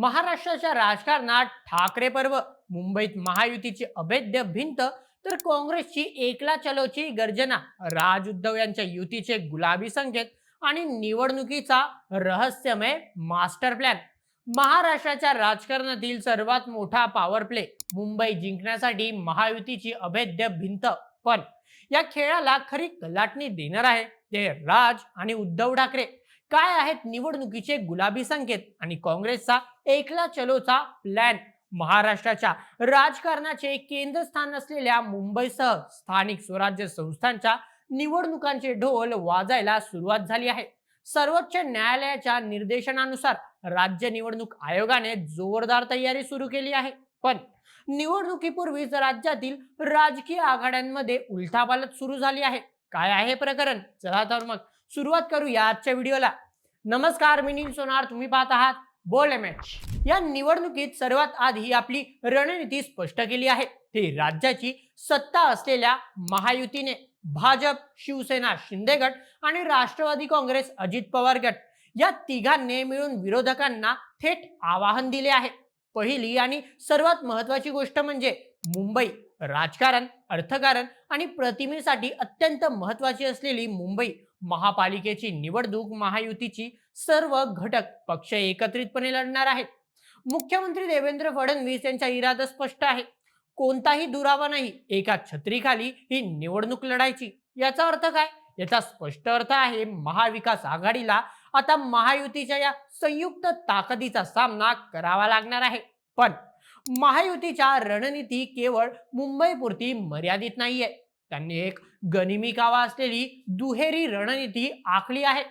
महाराष्ट्राच्या राजकारणात ठाकरे पर्व मुंबईत महायुतीची अभेद्य भिंत तर काँग्रेसची एकला चलोची गर्जना राज उद्धव यांच्या युतीचे गुलाबी संकेत आणि निवडणुकीचा रहस्यमय मास्टर प्लॅन. महाराष्ट्राच्या राजकारणातील सर्वात मोठा पॉवर प्ले मुंबई जिंकण्यासाठी महायुतीची अभेद्य भिंत. पण या खेळाला खरी कलाटणी देणार आहे ते राज आणि उद्धव ठाकरे. काय आहेत निवडणुकीचे गुलाबी संकेत? आणि काँग्रेसचा एकला चलोचा प्लॅन महाराष्ट्राच्या राजकारणाचे केंद्रस्थान असलेल्या मुंबईसह स्थानिक स्वराज्य संस्थांच्या निवडणुकांचे ढोल वाजायला सुरुवात झाली आहे. सर्वोच्च न्यायालयाच्या निर्देशनानुसार राज्य निवडणूक आयोगाने जोरदार तयारी सुरू केली आहे. पण निवडणुकीपूर्वीच राज्यातील राजकीय आघाड्यांमध्ये उलथापालट सुरू झाली आहे. काय आहे प्रकरण? चला तर मग सुरुवात करूया आजच्या व्हिडिओला. नमस्कार मी नील सोनार तुम्ही पाहत आहात बोल मॅच या निवडणुकीत सर्वात आधी आपली रणनीती स्पष्ट केली आहे. ती राज्याची सत्ता असलेल्या महायुतीने भाजप शिवसेना शिंदे गट आणि राष्ट्रवादी काँग्रेस अजित पवार गट या तिघांनी मिळून विरोधकांना थेट आवाहन दिले आहे. पहिली आणि सर्वात महत्वाची गोष्ट म्हणजे मुंबई. राजकारण अर्थकारण आणि प्रतिमेसाठी अत्यंत महत्वाची असलेली मुंबई महापालिकेची निवडणूक महायुतीची सर्व घटक पक्ष एकत्रितपणे लढणार आहेत. मुख्यमंत्री देवेंद्र फडणवीस यांचा इरादा स्पष्ट आहे. कोणताही दुरावा नाही. एका छत्रीखाली ही निवडणूक लढायची. याचा अर्थ काय? याचा स्पष्ट अर्थ आहे महाविकास आघाडीला आता महायुतीच्या या संयुक्त ताकदीचा सामना करावा लागणार आहे. पण महायुतीच्या रणनीती केवळ मुंबईपुरती मर्यादित नाहीये. त्यांनी एक गनिमी कावा असलेली दुहेरी रणनीती आखली आहे.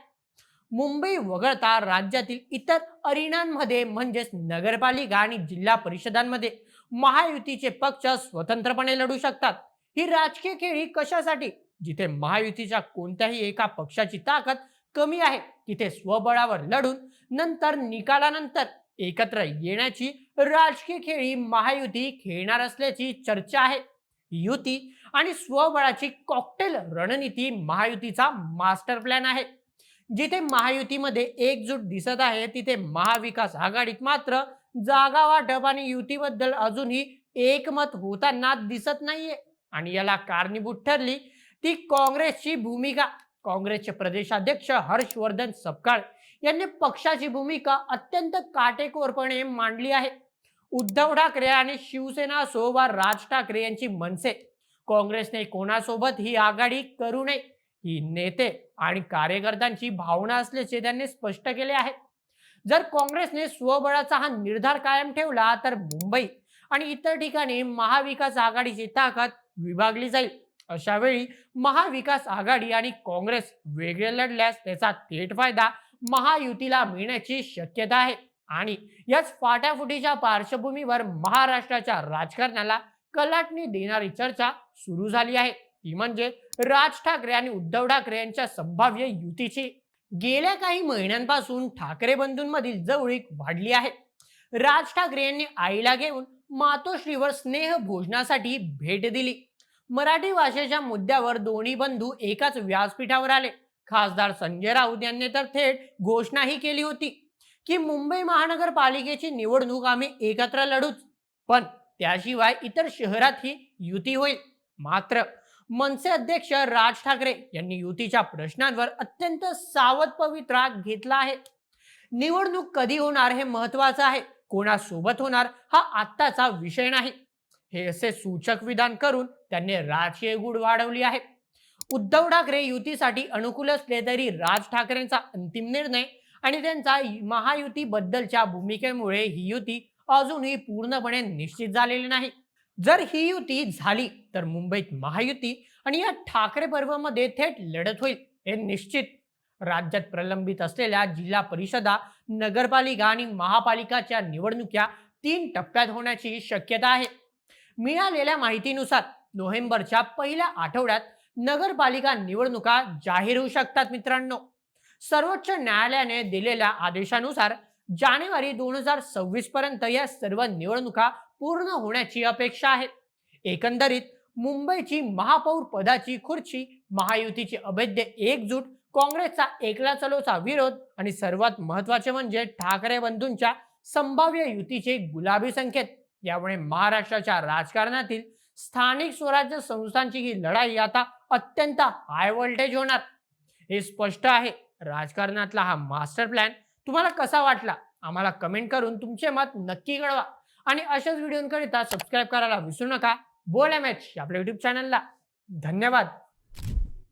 मुंबई वगळता राज्यातील इतर अरिणांमध्ये म्हणजेच नगरपालिका आणि जिल्हा परिषदांमध्ये महायुतीचे पक्ष स्वतंत्रपणे लढू शकतात. ही राजकीय खेळी कशासाठी? जिथे महायुतीच्या कोणत्याही एका पक्षाची ताकद कमी आहे तिथे स्वबळावर लढून नंतर निकालानंतर एकत्र येण्याची राजकीय खेळी महायुती खेळणार असल्याची चर्चा आहे. युती आणि स्वबळाची कॉकटेल रणनीती महायुतीचा मास्टर प्लॅन आहे. जिथे महायुतीमध्ये एकजूट दिसत आहे तिथे महाविकास आघाडीत मात्र जागा वाटप आणि युतीबद्दल अजूनही एकमत होताना दिसत नाहीये. आणि याला कारणीभूत ठरली ती काँग्रेसची भूमिका. काँग्रेसचे प्रदेशाध्यक्ष हर्षवर्धन सपकाळ यांनी पक्षाची भूमिका अत्यंत काटेकोरपणे मांडली आहे. उद्धव ठाकरे आणि शिवसेना असो वा राज ठाकरे यांची मनसे. काँग्रेसने कोणासोबत ही आघाडी करू नये ही नेते आणि कार्यकर्त्यांची भावना असल्याचे त्यांनी स्पष्ट केले आहे. जर काँग्रेसने स्वबळाचा हा निर्धार कायम ठेवला तर मुंबई आणि इतर ठिकाणी महाविकास आघाडीची ताकद विभागली जाईल. अशा वेळी महाविकास आघाडी आणि काँग्रेस वेगळे लढल्यास त्याचा थेट फायदा महायुतीला मिळण्याची शक्यता आहे. आणि याच फाटाफुटीच्या पार्श्वभूमीवर महाराष्ट्राच्या राजकारणाला कलाटणी देणारी चर्चा सुरू झाली आहे. ती म्हणजे राज ठाकरे आणि उद्धव ठाकरे यांच्या संभाव्य युतीची. गेल्या काही महिन्यांपासून ठाकरे बंधूंमधील जवळीक वाढली आहे. राज ठाकरे यांनी आईला घेऊन मातोश्रीवर स्नेह भोजनासाठी भेट दिली. मराठी भाषेच्या मुद्द्यावर दोन्ही बंधू एकाच व्यासपीठावर आले. खासदार संजय राऊत यांनी तर थेट घोषणाही केली होती की मुंबई महानगरपालिकेची निवडणूक आम्ही एकत्र लढूच पण त्याशिवाय इतर शहरातही युती होईल. मात्र मनसे अध्यक्ष राज ठाकरे यांनी युतीच्या प्रश्नांवर अत्यंत सावध पवित्रा घेतला आहे. निवडणूक कधी होणार हे महत्वाचं आहे. कोणासोबत होणार हा आत्ताचा विषय नाही. हे असे सूचक विधान करून त्यांनी राजकीय गुढ वाढवली आहे. उद्धव ठाकरे युतीसाठी अनुकूल असले तरी राज ठाकरेंचा अंतिम निर्णय आणि त्यांचा महायुती बद्दलच्या भूमिकेमुळे ही युती अजूनही पूर्णपणे निश्चित झालेली नाही. जर ही युती झाली तर मुंबईत महायुती आणि या ठाकरे पर्वामध्ये थेट लढत होईल हे निश्चित. राज्यात प्रलंबित असलेल्या जिल्हा परिषदा नगरपालिका आणि महापालिकाच्या निवडणुक्या तीन टप्प्यात होण्याची शक्यता आहे. मिळालेल्या माहितीनुसार नोव्हेंबरच्या पहिल्या आठवड्यात नगरपालिका निवडणुका जाहीर होऊ शकतात मित्रांनो. सर्वोच्च न्यायालयाने दिलेल्या आदेशानुसार जानेवारी दोन हजार सव्वीस पर्यंत या सर्व निवडणुका पूर्ण होण्याची अपेक्षा आहे. एकंदरीत मुंबईची महापौर पदाची खुर्ची महायुतीची अभेद्य एकजूट काँग्रेसचा एकला चलोचा विरोध आणि सर्वात महत्त्वाचे म्हणजे ठाकरे बंधूंच्या संभाव्य युतीचे गुलाबी संकेत. यामुळे महाराष्ट्राच्या राजकारणातील स्थानिक स्वराज्य संस्थांची ही लढाई आता अत्यंत हाय व्होल्टेज होणार. हे स्पष्ट आहे. राजकारणातला हा मास्टर प्लॅन तुम्हाला कसा वाटला? आम्हाला कमेंट करून तुमचे मत नक्की कळवा. आणि अशाच व्हिडिओकरिता सबस्क्राईब करायला विसरू नका. बोल एम एच आपल्या युट्यूब चॅनलला धन्यवाद.